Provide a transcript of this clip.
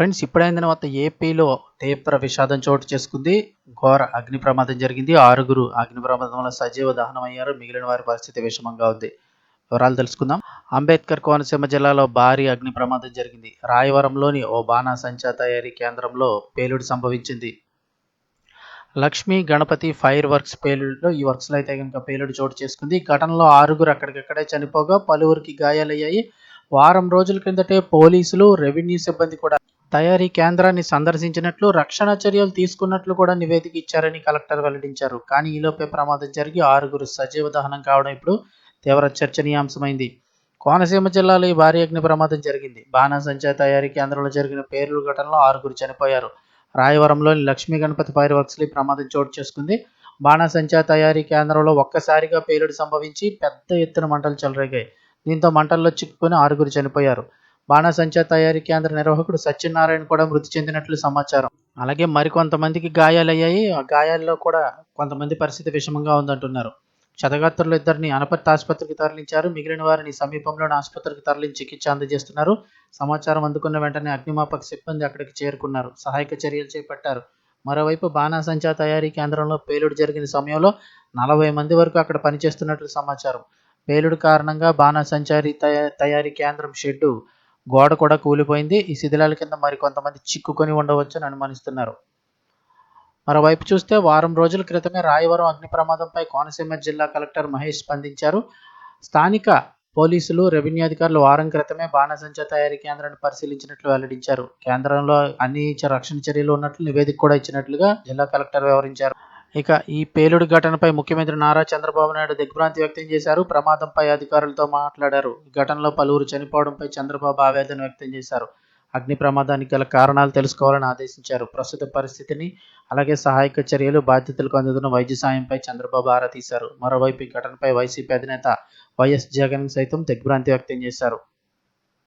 Friends ఇప్పుడైన తర్వాత ఏపీలో తీవ్ర విషాదం చోటు చేసుకుంది. ఘోర అగ్ని ప్రమాదం జరిగింది. ఆరుగురు అగ్ని ప్రమాదంలో సజీవ దహనం అయ్యారు మిగిలిన వారి పరిస్థితి విషమంగా ఉంది. వివరాలు తెలుసుకుందాం. అంబేద్కర్ కోనసీమ జిల్లాలో భారీ అగ్ని ప్రమాదం జరిగింది. రాయవరంలోని ఓ బాణాసంచా తయారీ కేంద్రంలో పేలుడు సంభవించింది. లక్ష్మీ గణపతి ఫైర్ వర్క్స్ పేలుడులో ఈ వర్క్స్లో అయితే కనుక పేలుడు చోటు చేసుకుంది. ఘటనలో ఆరుగురు అక్కడికక్కడే చనిపోగా పలువురికి గాయాలయ్యాయి. వారం రోజుల క్రిందటే పోలీసులు రెవెన్యూ సిబ్బంది కూడా తయారీ కేంద్రాన్ని సందర్శించినట్లు రక్షణ చర్యలు తీసుకున్నట్లు కూడా నివేదిక ఇచ్చారని కలెక్టర్ వెల్లడించారు. కానీ ఈలోపే ప్రమాదం జరిగి ఆరుగురు సజీవ దహనం కావడం ఇప్పుడు తీవ్ర చర్చనీయాంశమైంది. కోనసీమ జిల్లాలో ఈ భారీ అగ్ని ప్రమాదం జరిగింది. బాణాసంచా తయారీ కేంద్రంలో జరిగిన పేర్లు ఘటనలో ఆరుగురు చనిపోయారు. రాయవరంలోని లక్ష్మీ గణపతి ఫైర్ వర్క్స్లో ఈ ప్రమాదం చోటు చేసుకుంది. బాణసంచా తయారీ కేంద్రంలో ఒక్కసారిగా పేలుడు సంభవించి పెద్ద ఎత్తున మంటలు చెలరేగాయి. దీంతో మంటల్లో చిక్కుకొని ఆరుగురు చనిపోయారు. బాణాసంచా తయారీ కేంద్ర నిర్వాహకుడు సత్యనారాయణ కూడా మృతి చెందినట్లు సమాచారం. అలాగే మరికొంతమందికి గాయాలయ్యాయి. ఆ గాయాల్లో కూడా కొంతమంది పరిస్థితి విషమంగా ఉందంటున్నారు. క్షతగాత్రులు ఇద్దరిని అనపర్తి ఆసుపత్రికి తరలించారు. మిగిలిన వారిని సమీపంలోని ఆసుపత్రికి తరలించి చికిత్స అందజేస్తున్నారు. సమాచారం అందుకున్న వెంటనే అగ్నిమాపక సిబ్బంది అక్కడికి చేరుకున్నారు. సహాయక చర్యలు చేపట్టారు. మరోవైపు బాణాసంచా తయారీ కేంద్రంలో పేలుడు జరిగిన సమయంలో నలభై మంది వరకు అక్కడ పనిచేస్తున్నట్లు సమాచారం. పేలుడు కారణంగా బాణాసంచారి తయారీ కేంద్రం షెడ్డు గోడ కూడా కూలిపోయింది. ఈ శిథిలాల కింద మరికొంతమంది చిక్కుకొని ఉండవచ్చని అనుమానిస్తున్నారు. మరోవైపు చూస్తే వారం రోజుల క్రితమే రాయవరం అగ్ని ప్రమాదంపై కోనసీమ జిల్లా కలెక్టర్ మహేష్ స్పందించారు. స్థానిక పోలీసులు రెవెన్యూ అధికారులు వారం క్రితమే బాణసంచా తయారీ కేంద్రాన్ని పరిశీలించినట్లు వెల్లడించారు. కేంద్రంలో అన్ని రక్షణ చర్యలు ఉన్నట్లు నివేదిక కూడా ఇచ్చినట్లుగా జిల్లా కలెక్టర్ వివరించారు. ఇక ఈ పేలుడు ఘటనపై ముఖ్యమంత్రి నారా చంద్రబాబు నాయుడు దిగ్భ్రాంతి వ్యక్తం చేశారు. ప్రమాదంపై అధికారులతో మాట్లాడారు. ఈ ఘటనలో పలువురు చనిపోవడంపై చంద్రబాబు ఆవేదన వ్యక్తం చేశారు. అగ్ని ప్రమాదానికి గల కారణాలు తెలుసుకోవాలని ఆదేశించారు. ప్రస్తుత పరిస్థితిని అలాగే సహాయక చర్యలు బాధ్యతలకు అందుతున్న వైద్య సాయంపై చంద్రబాబు ఆరా తీశారు. మరోవైపు ఈ ఘటనపై వైసీపీ అధినేత వైఎస్ జగన్ సైతం దిగ్భ్రాంతి వ్యక్తం చేశారు.